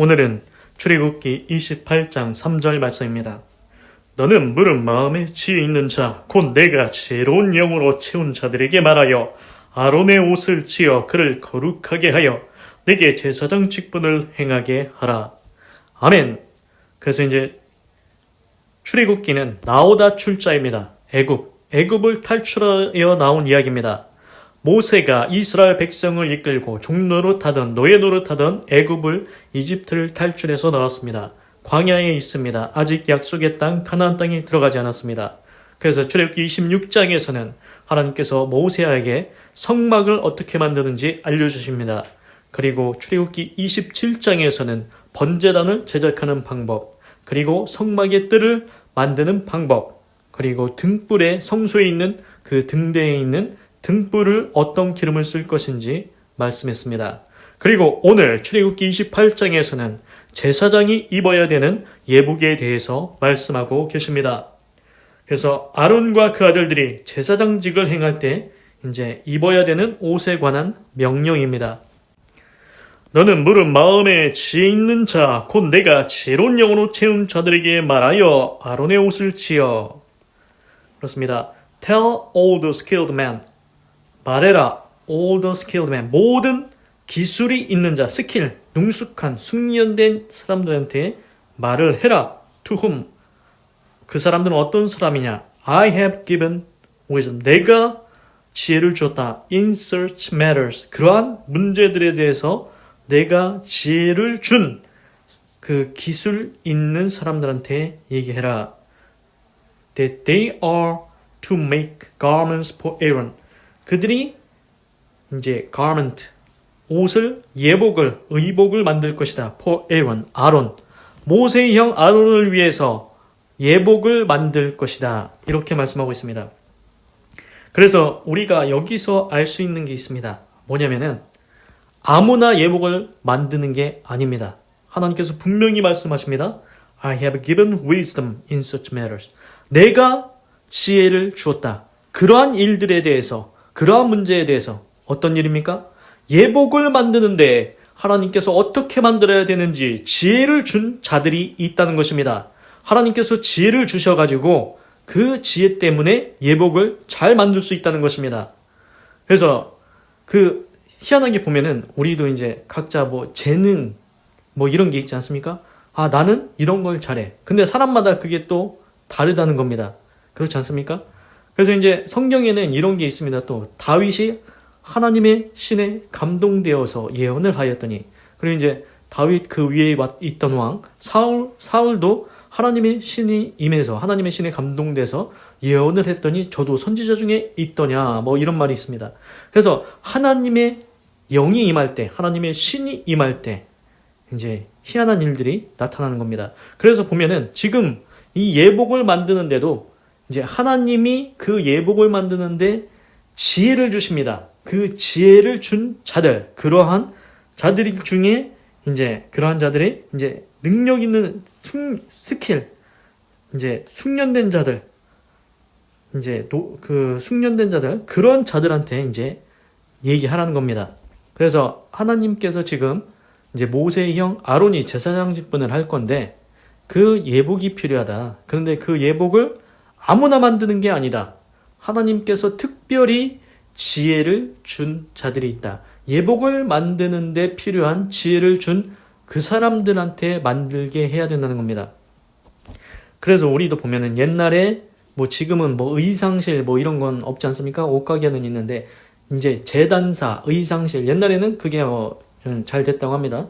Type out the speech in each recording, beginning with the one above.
오늘은 출애굽기 28장 3절 말씀입니다. 너는 물은 마음에 지혜 있는 자, 곧 내가 지혜로운 영으로 채운 자들에게 말하여 아론의 옷을 지어 그를 거룩하게 하여 내게 제사장 직분을 행하게 하라. 아멘. 그래서 이제 출애굽기는 나오다 출자입니다. 애굽, 애굽을 탈출하여 나온 이야기입니다. 모세가 이스라엘 백성을 이끌고 종로로 타던 노예 노릇하던 애굽을 이집트를 탈출해서 나왔습니다. 광야에 있습니다. 아직 약속의 땅 가나안 땅에 들어가지 않았습니다. 그래서 출애굽기 26장에서는 하나님께서 모세에게 성막을 어떻게 만드는지 알려주십니다. 그리고 출애굽기 27장에서는 번제단을 제작하는 방법, 그리고 성막의 뜰을 만드는 방법, 그리고 등불에 성소에 있는 그 등대에 있는 등불을 어떤 기름을 쓸 것인지 말씀했습니다. 그리고 오늘 출애굽기 28장에서는 제사장이 입어야 되는 예복에 대해서 말씀하고 계십니다. 그래서 아론과 그 아들들이 제사장직을 행할 때 이제 입어야 되는 옷에 관한 명령입니다. 너는 물은 마음에 지혜 있는 자, 곧 내가 지혜로운 영으로 채운 자들에게 말하여 아론의 옷을 지어. 그렇습니다. Tell all the skilled men. 말해라. all the skilled men. 모든 기술이 있는 자, 스킬, 능숙한, 숙련된 사람들한테 말을 해라. To whom? 그 사람들은 어떤 사람이냐? I have given wisdom. 내가 지혜를 줬다. In such matters. 그러한 문제들에 대해서 내가 지혜를 준 그 기술 있는 사람들한테 얘기해라. That they are to make garments for Aaron. 그들이 이제 garment 옷을 예복을 의복을 만들 것이다. for Aaron 아론 모세의 형 아론을 위해서 예복을 만들 것이다. 이렇게 말씀하고 있습니다. 그래서 우리가 여기서 알 수 있는 게 있습니다. 뭐냐면은 아무나 예복을 만드는 게 아닙니다. 하나님께서 분명히 말씀하십니다. I have given wisdom in such matters. 내가 지혜를 주었다. 그러한 일들에 대해서, 그러한 문제에 대해서 어떤 일입니까? 예복을 만드는데 하나님께서 어떻게 만들어야 되는지 지혜를 준 자들이 있다는 것입니다. 하나님께서 지혜를 주셔가지고 그 지혜 때문에 예복을 잘 만들 수 있다는 것입니다. 그래서 그 희한하게 보면은 우리도 이제 각자 뭐 재능 뭐 이런 게 있지 않습니까? 아, 나는 이런 걸 잘해. 근데 사람마다 그게 또 다르다는 겁니다. 그렇지 않습니까? 그래서 이제 성경에는 이런 게 있습니다. 또 다윗이 하나님의 신에 감동되어서 예언을 하였더니 그리고 이제 다윗 그 위에 있던 왕 사울 사울도 하나님의 신이 임해서 하나님의 신에 감동돼서 예언을 했더니 저도 선지자 중에 있더냐 뭐 이런 말이 있습니다. 그래서 하나님의 영이 임할 때 하나님의 신이 임할 때 이제 희한한 일들이 나타나는 겁니다. 그래서 보면은 지금 이 예복을 만드는데도 이제 하나님이 그 예복을 만드는데 지혜를 주십니다. 그 지혜를 준 자들, 그러한 자들 중에 이제 그러한 자들이 이제 능력 있는 숙, 스킬, 이제 숙련된 자들, 이제 노, 그 숙련된 자들, 그런 자들한테 이제 얘기하라는 겁니다. 그래서 하나님께서 지금 이제 모세의 형 아론이 제사장 직분을 할 건데 그 예복이 필요하다. 그런데 그 예복을 아무나 만드는 게 아니다. 하나님께서 특별히 지혜를 준 자들이 있다. 예복을 만드는데 필요한 지혜를 준 그 사람들한테 만들게 해야 된다는 겁니다. 그래서 우리도 보면은 옛날에 뭐 지금은 뭐 의상실 뭐 이런 건 없지 않습니까? 옷가게는 있는데 이제 재단사, 의상실 옛날에는 그게 뭐 잘 됐다고 합니다.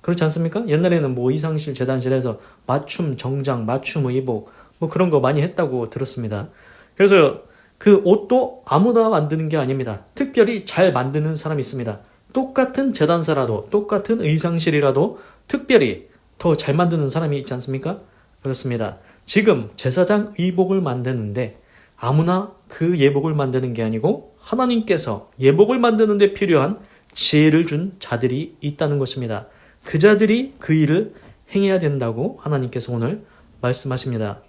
그렇지 않습니까? 옛날에는 뭐 의상실, 재단실에서 맞춤 정장, 맞춤 의복 뭐 그런 거 많이 했다고 들었습니다. 그래서 그 옷도 아무나 만드는 게 아닙니다. 특별히 잘 만드는 사람이 있습니다. 똑같은 재단사라도 똑같은 의상실이라도 특별히 더 잘 만드는 사람이 있지 않습니까? 그렇습니다. 지금 제사장 의복을 만드는데 아무나 그 예복을 만드는 게 아니고 하나님께서 예복을 만드는데 필요한 지혜를 준 자들이 있다는 것입니다. 그 자들이 그 일을 행해야 된다고 하나님께서 오늘 말씀하십니다.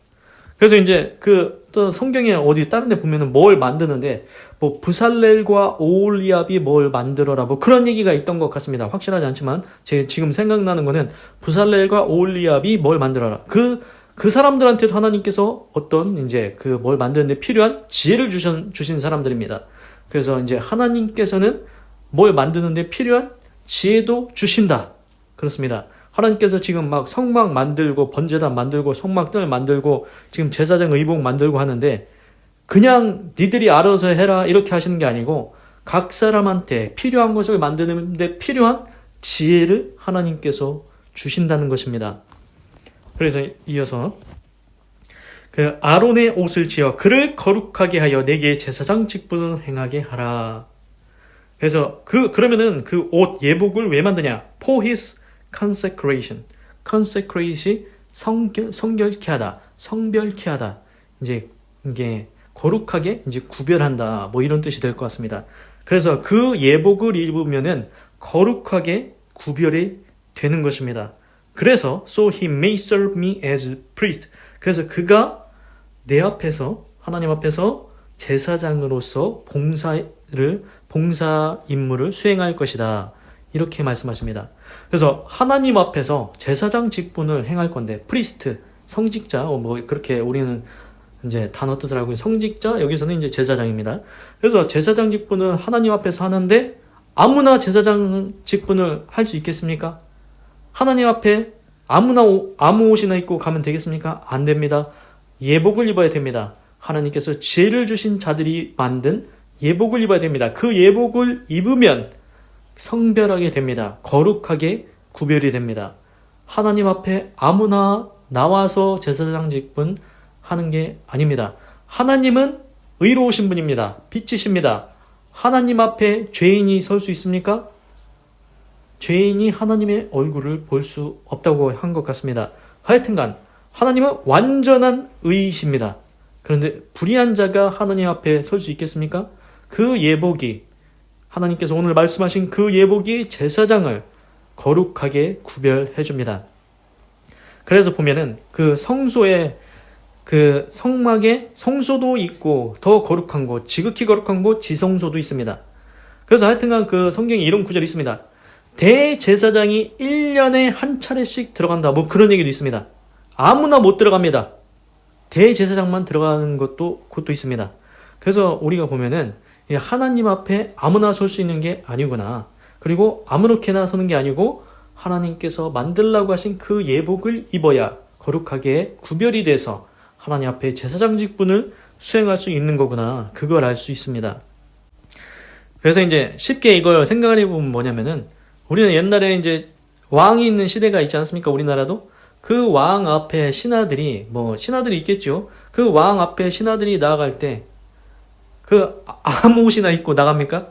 그래서 이제 그 또 성경에 어디 다른 데 보면은 뭘 만드는데 뭐 부살렐과 오올리압이 뭘 만들어라 뭐 그런 얘기가 있던 것 같습니다. 확실하지 않지만 제 지금 생각나는 거는 부살렐과 오올리압이 뭘 만들어라. 그그 사람들한테도 하나님께서 어떤 이제 그 뭘 만드는데 필요한 지혜를 주신 주신 사람들입니다. 그래서 이제 하나님께서는 뭘 만드는데 필요한 지혜도 주신다. 그렇습니다. 하나님께서 지금 막 성막 만들고 번제단 만들고 성막들 만들고 지금 제사장 의복 만들고 하는데 그냥 니들이 알아서 해라 이렇게 하시는 게 아니고 각 사람한테 필요한 것을 만드는데 필요한 지혜를 하나님께서 주신다는 것입니다. 그래서 이어서 그 아론의 옷을 지어 그를 거룩하게 하여 내게 제사장 직분을 행하게 하라. 그래서 그 그러면은 그 옷 예복을 왜 만드냐? For his consecration. consecrate이 성결 성결케 하다, 성별케 하다. 이제 이게 거룩하게 이제 구별한다. 뭐 이런 뜻이 될 것 같습니다. 그래서 그 예복을 입으면은 거룩하게 구별이 되는 것입니다. 그래서 so he may serve me as priest. 그래서 그가 내 앞에서 하나님 앞에서 제사장으로서 봉사를 봉사 임무를 수행할 것이다. 이렇게 말씀하십니다. 그래서 하나님 앞에서 제사장 직분을 행할 건데 프리스트 성직자 어, 뭐 그렇게 우리는 이제 단어 뜻을 알고 있는 성직자 여기서는 이제 제사장입니다. 그래서 제사장 직분을 하나님 앞에서 하는데 아무나 제사장 직분을 할 수 있겠습니까? 하나님 앞에 아무나 옷- 아무 옷이나 입고 가면 되겠습니까? 안 됩니다. 예복을 입어야 됩니다. 하나님께서 죄를 주신 자들이 만든 예복을 입어야 됩니다. 그 예복을 입으면 성별하게 됩니다. 거룩하게 구별이 됩니다. 하나님 앞에 아무나 나와서 제사장 직분 하는 게 아닙니다. 하나님은 의로우신 분입니다. 빛이십니다. 하나님 앞에 죄인이 설 수 있습니까? 죄인이 하나님의 얼굴을 볼 수 없다고 한 것 같습니다. 하여튼간 하나님은 완전한 의이십니다. 그런데 불의한 자가 하나님 앞에 설 수 있겠습니까? 그 예복이 하나님께서 오늘 말씀하신 그 예복이 제사장을 거룩하게 구별해 줍니다. 그래서 보면은 그 성소에 그 성막에 성소도 있고 더 거룩한 곳, 지극히 거룩한 곳 지성소도 있습니다. 그래서 하여튼간 그 성경에 이런 구절이 있습니다. 대제사장이 1년에 한 차례씩 들어간다. 뭐 그런 얘기도 있습니다. 아무나 못 들어갑니다. 대제사장만 들어가는 것도 그것도 있습니다. 그래서 우리가 보면은 이 하나님 앞에 아무나 설 수 있는 게 아니구나. 그리고 아무렇게나 서는 게 아니고 하나님께서 만들라고 하신 그 예복을 입어야 거룩하게 구별이 돼서 하나님 앞에 제사장 직분을 수행할 수 있는 거구나. 그걸 알 수 있습니다. 그래서 이제 쉽게 이걸 생각을 해보면 뭐냐면은 우리는 옛날에 이제 왕이 있는 시대가 있지 않습니까? 우리나라도 그 왕 앞에 신하들이 뭐 신하들이 있겠죠. 그 왕 앞에 신하들이 나아갈 때 그 아무 옷이나 입고 나갑니까?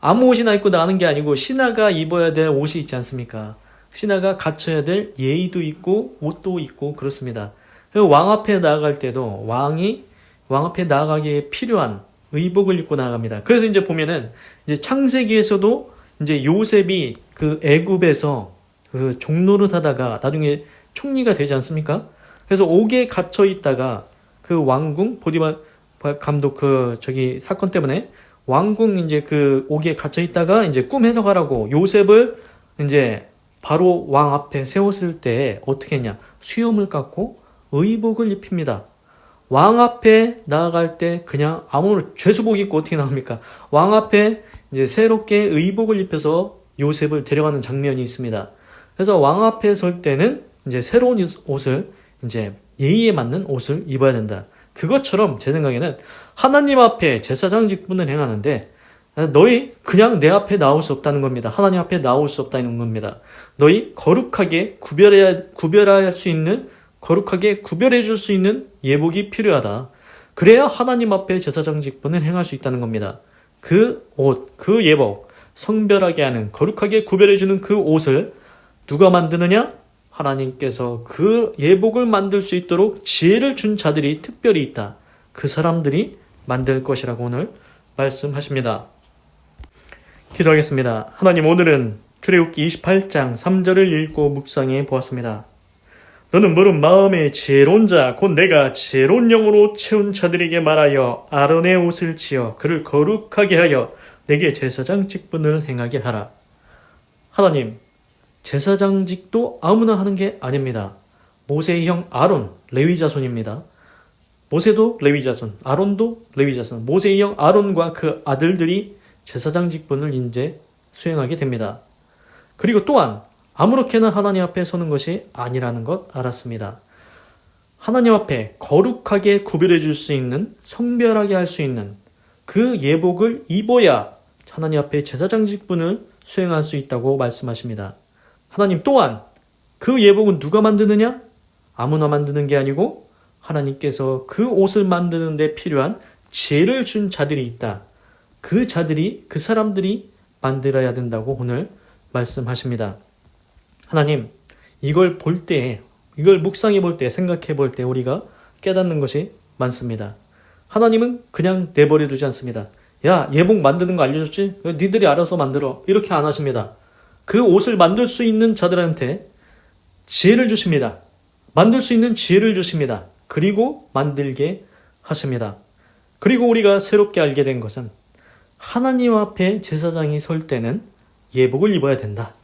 아무 옷이나 입고 나가는 게 아니고 신하가 입어야 될 옷이 있지 않습니까? 신하가 갖춰야 될 예의도 있고 옷도 있고 그렇습니다. 그왕 앞에 나아갈 때도 왕이 왕 앞에 나아가기에 필요한 의복을 입고 나아갑니다. 그래서 이제 보면은 이제 창세기에서도 이제 요셉이 그 애굽에서 그 종노릇 하다가 나중에 총리가 되지 않습니까? 그래서 옥에 갇혀 있다가 그 왕궁 보디바 감독 그 저기 사건 때문에 왕궁 이제 그 옥에 갇혀 있다가 이제 꿈 해석하라고 요셉을 이제 바로 왕 앞에 세웠을 때 어떻게 했냐 수염을 깎고 의복을 입힙니다. 왕 앞에 나아갈 때 그냥 아무런 죄수복 입고 어떻게 나옵니까? 왕 앞에 이제 새롭게 의복을 입혀서 요셉을 데려가는 장면이 있습니다. 그래서 왕 앞에 설 때는 이제 새로운 옷을 이제 예의에 맞는 옷을 입어야 된다. 그것처럼 제 생각에는 하나님 앞에 제사장 직분을 행하는데 너희 그냥 내 앞에 나올 수 없다는 겁니다. 하나님 앞에 나올 수 없다는 겁니다. 너희 거룩하게 구별해야 구별할 수 있는 거룩하게 구별해 줄 수 있는 예복이 필요하다. 그래야 하나님 앞에 제사장 직분을 행할 수 있다는 겁니다. 그 옷, 그 예복, 성별하게 하는 거룩하게 구별해 주는 그 옷을 누가 만드느냐? 하나님께서 그 예복을 만들 수 있도록 지혜를 준 자들이 특별히 있다. 그 사람들이 만들 것이라고 오늘 말씀하십니다. 기도하겠습니다. 하나님 오늘은 출애굽기 28장 3절을 읽고 묵상해 보았습니다. 너는 물은 마음의 지혜로운 자, 곧 내가 지혜로운 영으로 채운 자들에게 말하여 아론의 옷을 지어 그를 거룩하게 하여 내게 제사장 직분을 행하게 하라. 하나님, 제사장직도 아무나 하는 게 아닙니다. 모세의 형 아론, 레위 자손입니다. 모세도 레위 자손, 아론도 레위 자손, 모세의 형 아론과 그 아들들이 제사장 직분을 이제 수행하게 됩니다. 그리고 또한 아무렇게나 하나님 앞에 서는 것이 아니라는 것 알았습니다. 하나님 앞에 거룩하게 구별해 줄 수 있는 성별하게 할 수 있는 그 예복을 입어야 하나님 앞에 제사장 직분을 수행할 수 있다고 말씀하십니다. 하나님 또한 그 예복은 누가 만드느냐? 아무나 만드는 게 아니고 하나님께서 그 옷을 만드는 데 필요한 지혜를 준 자들이 있다. 그 자들이 그 사람들이 만들어야 된다고 오늘 말씀하십니다. 하나님, 이걸 볼 때, 이걸 묵상해 볼 때, 생각해 볼 때 우리가 깨닫는 것이 많습니다. 하나님은 그냥 내버려 두지 않습니다. 야, 예복 만드는 거 알려줬지? 니들이 알아서 만들어. 이렇게 안 하십니다. 그 옷을 만들 수 있는 자들한테 지혜를 주십니다. 만들 수 있는 지혜를 주십니다. 그리고 만들게 하십니다. 그리고 우리가 새롭게 알게 된 것은 하나님 앞에 제사장이 설 때는 예복을 입어야 된다.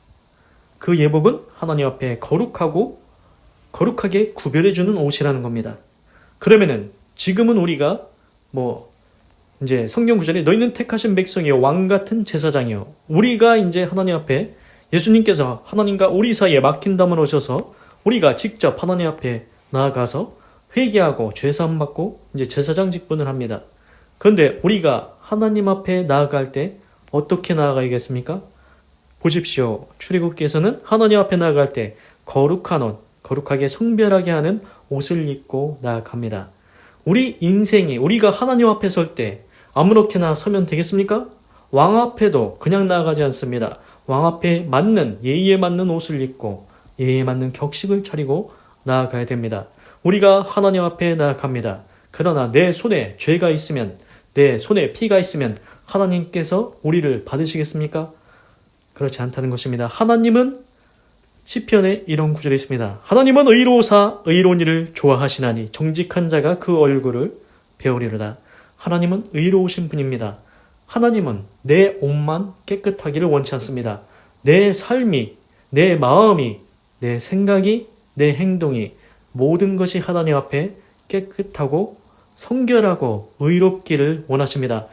그 예복은 하나님 앞에 거룩하고 거룩하게 구별해 주는 옷이라는 겁니다. 그러면은 지금은 우리가 뭐 이제 성경 구절에 너희는 택하신 백성이요 왕 같은 제사장이요 우리가 이제 하나님 앞에 예수님께서 하나님과 우리 사이에 막힌 담을 오셔서 우리가 직접 하나님 앞에 나아가서 회개하고 죄사함 받고 이제 제사장 직분을 합니다. 그런데 우리가 하나님 앞에 나아갈 때 어떻게 나아가야겠습니까? 보십시오. 출애굽께서는 하나님 앞에 나아갈 때 거룩한 옷, 거룩하게 성별하게 하는 옷을 입고 나아갑니다. 우리 인생이 우리가 하나님 앞에 설 때 아무렇게나 서면 되겠습니까? 왕 앞에도 그냥 나아가지 않습니다. 왕 앞에 맞는 예의에 맞는 옷을 입고 예의에 맞는 격식을 차리고 나아가야 됩니다. 우리가 하나님 앞에 나아갑니다. 그러나 내 손에 죄가 있으면 내 손에 피가 있으면 하나님께서 우리를 받으시겠습니까? 그렇지 않다는 것입니다. 하나님은 시편에 이런 구절이 있습니다. 하나님은 의로사 의로운 일을 좋아하시나니 정직한 자가 그 얼굴을 배우리로다. 하나님은 의로우신 분입니다. 하나님은 내 옷만 깨끗하기를 원치 않습니다. 내 삶이, 내 마음이, 내 생각이, 내 행동이 모든 것이 하나님 앞에 깨끗하고 성결하고 의롭기를 원하십니다.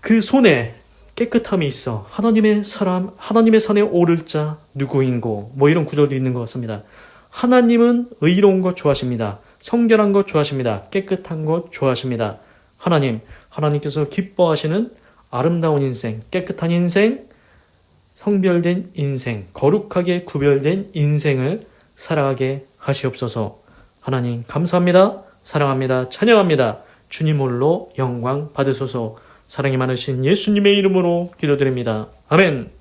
그 손에 깨끗함이 있어 하나님의 사람 하나님의 산에 오를 자 누구인고 뭐 이런 구절도 있는 것 같습니다. 하나님은 의로운 것 좋아하십니다. 성결한 것 좋아하십니다. 깨끗한 것 좋아하십니다. 하나님 하나님께서 기뻐하시는 아름다운 인생, 깨끗한 인생, 성별된 인생, 거룩하게 구별된 인생을 살아가게 하시옵소서. 하나님 감사합니다. 사랑합니다. 찬양합니다. 주님 홀로 영광 받으소서. 사랑이 많으신 예수님의 이름으로 기도드립니다. 아멘.